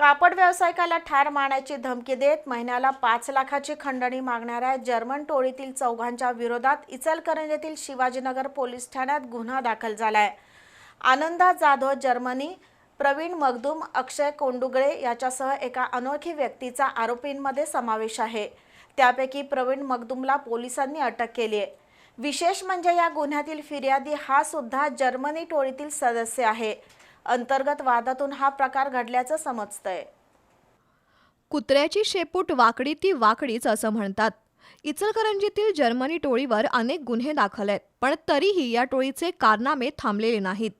कापड व्यावसायिकाला ठार मारण्याची धमकी देत महिन्याला पाच लाखाची खंडणी मागणाऱ्या जर्मन टोळीतील चौघांच्या विरोधात इचलकरंजीतील शिवाजीनगर पोलीस ठाण्यात गुन्हा दाखल झालाय. आनंदा जाधव जर्मनी प्रवीण मगदूम अक्षय कोंडुगळे याच्यासह एका अनोळखी व्यक्तीचा आरोपींमध्ये समावेश आहे. त्यापैकी प्रवीण मगदूमला पोलिसांनी अटक केली आहे. विशेष म्हणजे या गुन्ह्यातील फिर्यादी हा सुद्धा जर्मनी टोळीतील सदस्य आहे. अंतर्गत वादातून हा प्रकार घडल्याचं समजतंय. कुत्र्याची शेपूट वाकडी ती वाकडीच असं म्हणतात. इचलकरंजीतील जर्मनी टोळीवर अनेक गुन्हे दाखल आहेत पण तरीही या टोळीचे कारनामे थांबलेले नाहीत.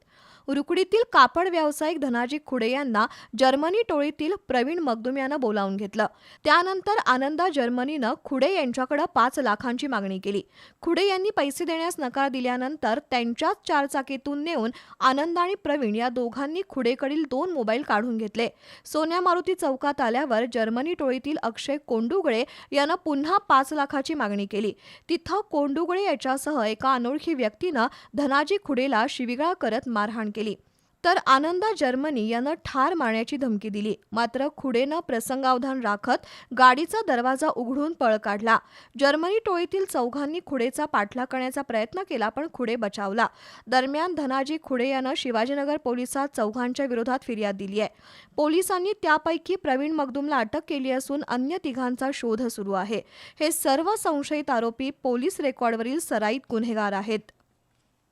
रुकडीतील कापड व्यावसायिक धनाजी खुडे यांना जर्मनी टोळीतील प्रवीण मगदुम यानं बोलावून घेतलं. त्यानंतर आनंदा जर्मनीनं खुडे यांच्याकडे पाच लाखांची मागणी केली. खुडे यांनी पैसे देण्यास नकार दिल्यानंतर त्यांच्याच चारचाकीतून नेऊन आनंद आणि प्रवीण या दोघांनी खुडेकडील दोन मोबाईल काढून घेतले. सोन्या मारुती चौकात आल्यावर जर्मनी टोळीतील अक्षय कोंडुगळे यानं पुन्हा पाच लाखाची मागणी केली. तिथं कोंडुगळे याच्यासह एका अनोळखी व्यक्तीनं धनाजी खुडेला शिविगाळ करत मारहाण मारहाण केली. तर आनंदा जर्मनी यानं ठार मारण्याची धमकी दिली. मात्र खुडेनं प्रसंगावधान राखत गाडीचा दरवाजा उघडून पळ काढला. जर्मनी टोळीतील चौघांनी खुडेचा पाठलाग करण्याचा प्रयत्न केला पण खुडे बचावला. दरम्यान धनाजी खुडे यानं शिवाजीनगर पोलिसात चौघांच्या विरोधात फिर्याद दिली आहे. पोलिसांनी त्यापैकी प्रवीण मगदुमला अटक केली असून अन्य तिघांचा शोध सुरू आहे. हे सर्व संशयित आरोपी पोलीस रेकॉर्डवरील सराईत गुन्हेगार आहेत.